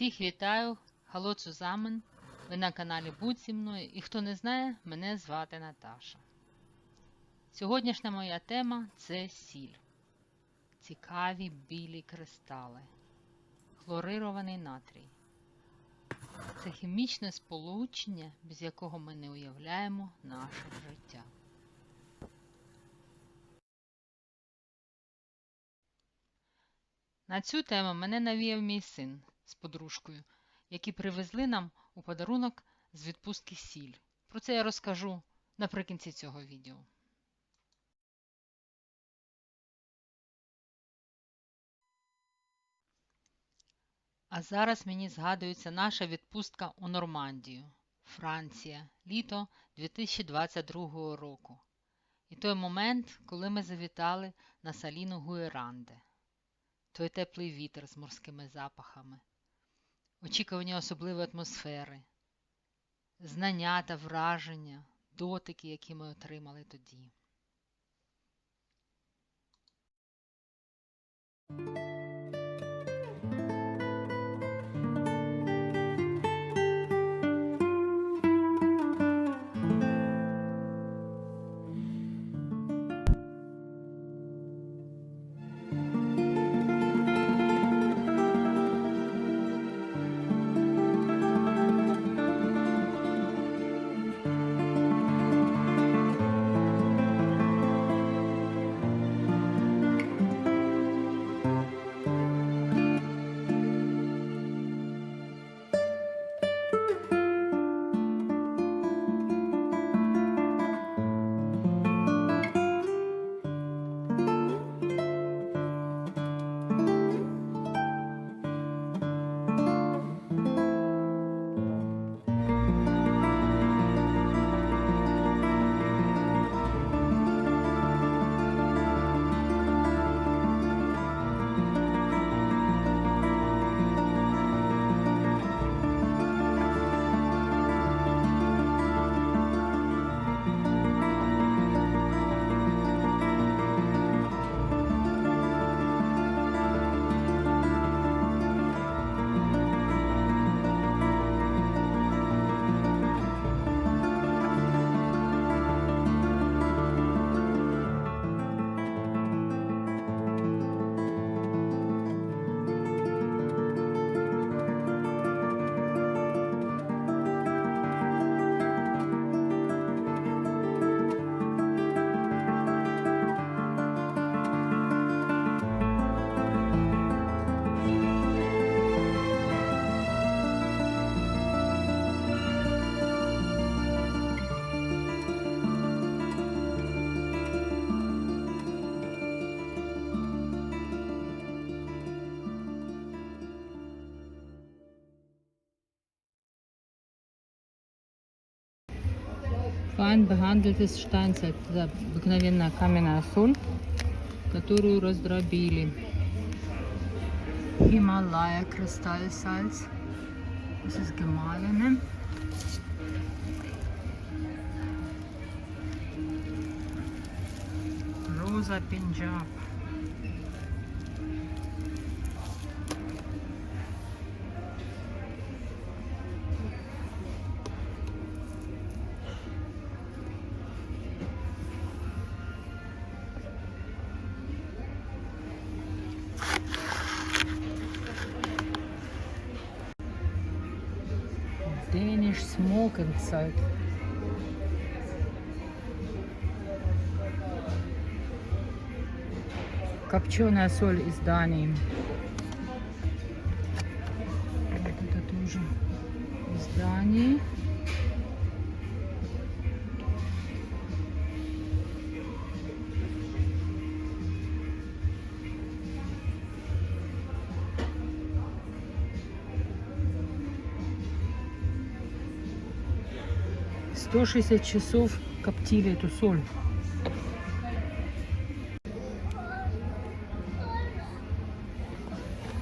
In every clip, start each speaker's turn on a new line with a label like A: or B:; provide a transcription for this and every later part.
A: Всіх вітаю, Хало Цузамен. Ви на каналі Будь зі мною і хто не знає, мене звати Наташа. Сьогоднішня моя тема це сіль. Цікаві білі кристали. Хлорирований натрій. Це хімічне сполучення, без якого ми не уявляємо наше життя. На цю тему мене навіяв мій син з подружкою, які привезли нам у подарунок з відпустки сіль. Про це я розкажу наприкінці цього відео. А зараз мені згадується наша відпустка у Нормандію, Франція, літо 2022 року. І той момент, коли ми завітали на саліну Гуеранде. Той теплий вітер з морськими запахами, очікування особливої атмосфери, знання та враження, дотики, які ми отримали тоді. Fein behandeltes Steinzeit, это обыкновенная каменная соль, которую раздробили. Himalaya Kristallsalz. Das ist gemahlene. Rosa Punjab. Salt. Копченая соль из Дании. Вот это тоже из Дании. Сто шестьдесят часов коптили эту соль.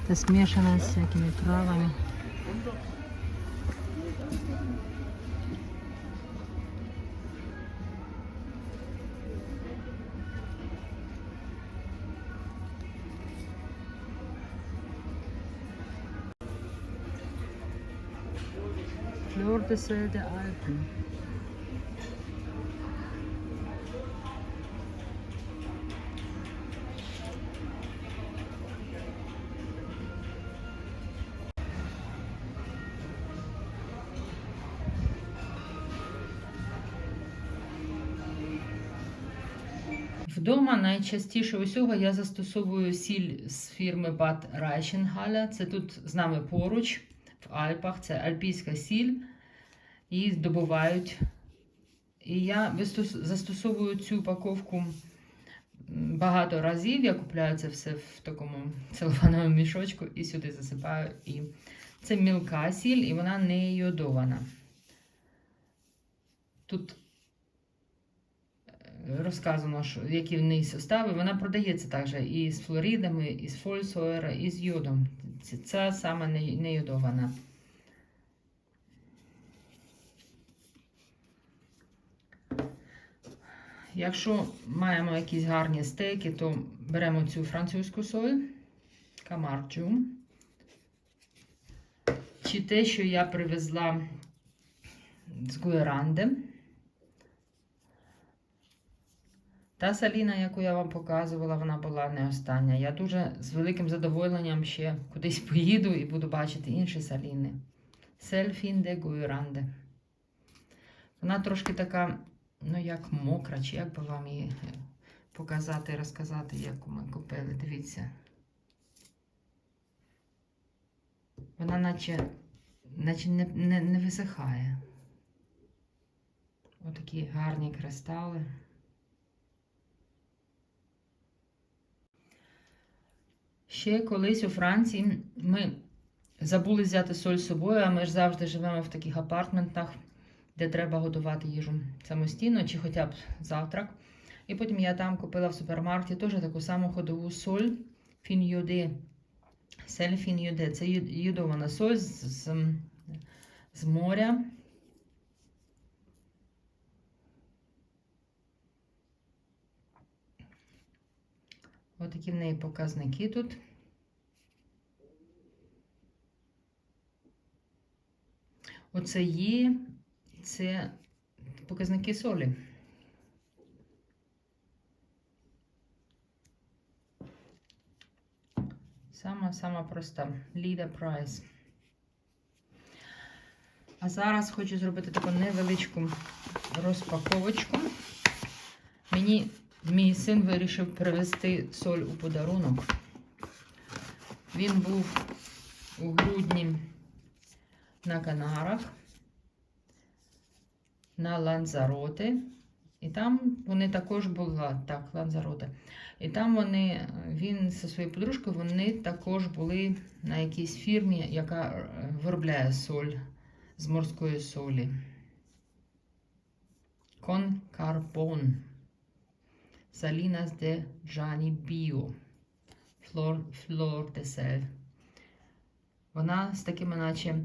A: Это смешано с всякими травами. Flor de Sel Alpen. Вдома найчастіше усього я застосовую сіль з фірми Bad Reichenhalle. Це тут з нами поруч в Альпах. Це альпійська сіль. Її здобувають. І я застосовую цю упаковку багато разів. Я купляю це все в такому целофановому мішочку і сюди засипаю. І це мілка сіль, і вона не йодована. Тут розказано, що, які в неї состави. Вона продається також і з флоридами, і з фольсойра, і з йодом. Це, це саме не, не йодована. Якщо маємо якісь гарні стейки, то беремо цю французьку соль, камарджу. Чи те, що я привезла з Гуеранди. Та саліна, яку я вам показувала, вона була не остання. Я дуже з великим задоволенням ще кудись поїду і буду бачити інші саліни. Сельфінде Гуйранде. Вона трошки така, ну як мокра, чи як би вам її показати і розказати, яку ми купили. Дивіться. Вона наче, наче не, не, не висихає. Отакі гарні кристали. Ще колись у Франції ми забули взяти соль з собою, а ми ж завжди живемо в таких апартментах, де треба готувати їжу самостійно чи хоча б завтрак. І потім я там купила в супермаркеті теж таку саму ходову соль фіньюде. Сель фіньюде. Це ю- йодована соль з, з, з моря. Отакі в неї показники тут. Оце є, це показники солі. Сама сама проста. Ліда Прайс. А зараз хочу зробити таку невеличку розпаковочку. Мені Мій син вирішив привезти соль у подарунок. Він був у грудні на Канарах, на Ланзароте. І там вони також були, так, Ланзароте. І там вони, він зі своєю подружкою, вони також були на якійсь фірмі, яка е, виробляє соль з морської солі. Carbon. Salinas de Gianni Bio. Flor, Flor de Sel. Вона з такими, наче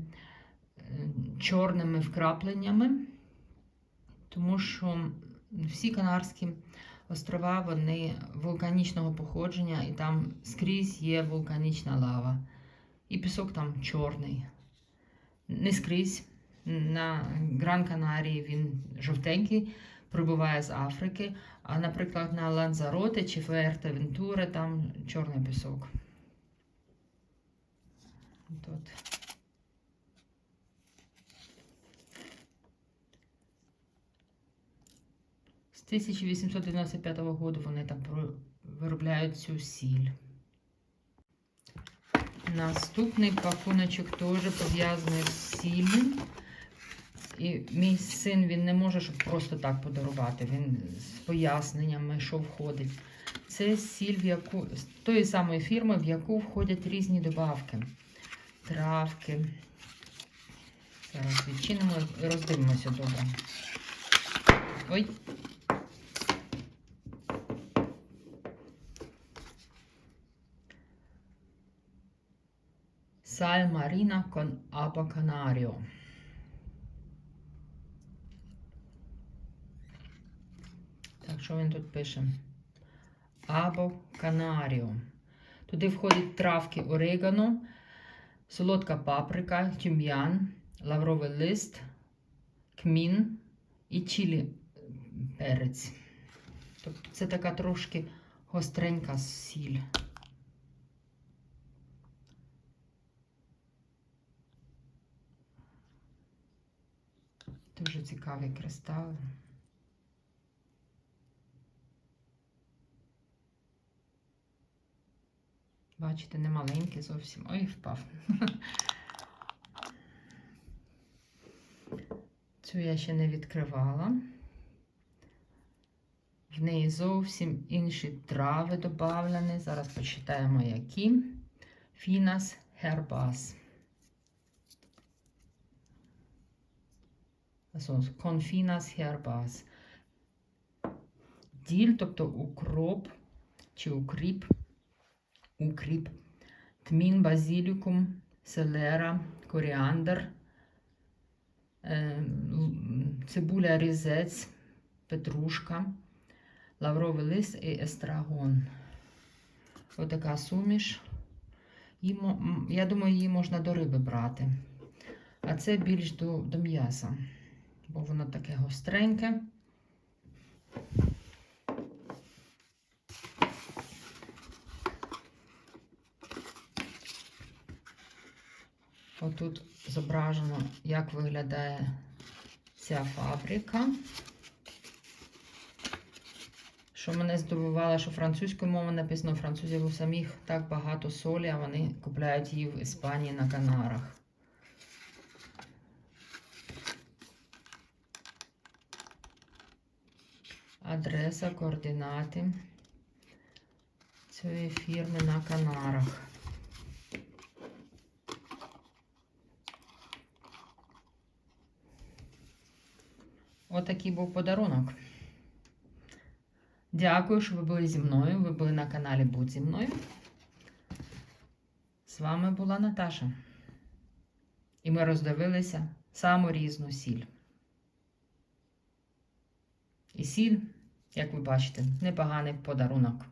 A: чорними вкрапленнями, тому що всі Канарські острова вони вулканічного походження, і там скрізь є вулканічна лава. І пісок там чорний. Не скрізь. На Гран Канарії він жовтенький, прибуває з Африки. А, наприклад, на Ланзароте чи Фуерте-Вентуре там чорний пісок. Тут. З 1895 року вони там виробляють цю сіль. Наступний пакуночок теж пов'язаний з сіллю. І мій син він не може щоб просто так подарувати. Він з поясненнями, що входить. Це сіль, в яку, з тої самої фірми, в яку входять різні добавки. Травки. Зараз відчинимо і роздивимося добре. Ой. Sal marina con Aba Canario. Що він тут пише? Або Канаріо. Туди входять травки орегано, солодка паприка, тюм'ян, лавровий лист,
B: кмін і чилі перець. Тобто це така трошки гостренька сіль. Дуже цікаві кристали. Бачите, не маленький зовсім. Ой, впав. Цю я ще не відкривала. В неї зовсім інші трави додавлені. Зараз почитаємо, які. Фінас Herbas. Конфінас Herbas. Діль, тобто укроп чи укріп, укріп, тмін, базилікум, селера, коріандр, е, цибуля різець, петрушка, лавровий лист і естрагон. Отака суміш. Я думаю, її можна до риби брати. А це більш до, до м'яса, бо воно таке гостреньке. Отут зображено, як виглядає ця фабрика. Що мене здивувало, що французькою мовою написано французів у самих так багато солі, а вони купляють її в Іспанії на Канарах. Адреса, координати цієї фірми на Канарах. Отакий був подарунок. Дякую, що ви були зі мною. Ви були на каналі Будь зі мною. З вами була Наташа. І ми роздивилися саму різну сіль. І сіль, як ви бачите, непоганий подарунок.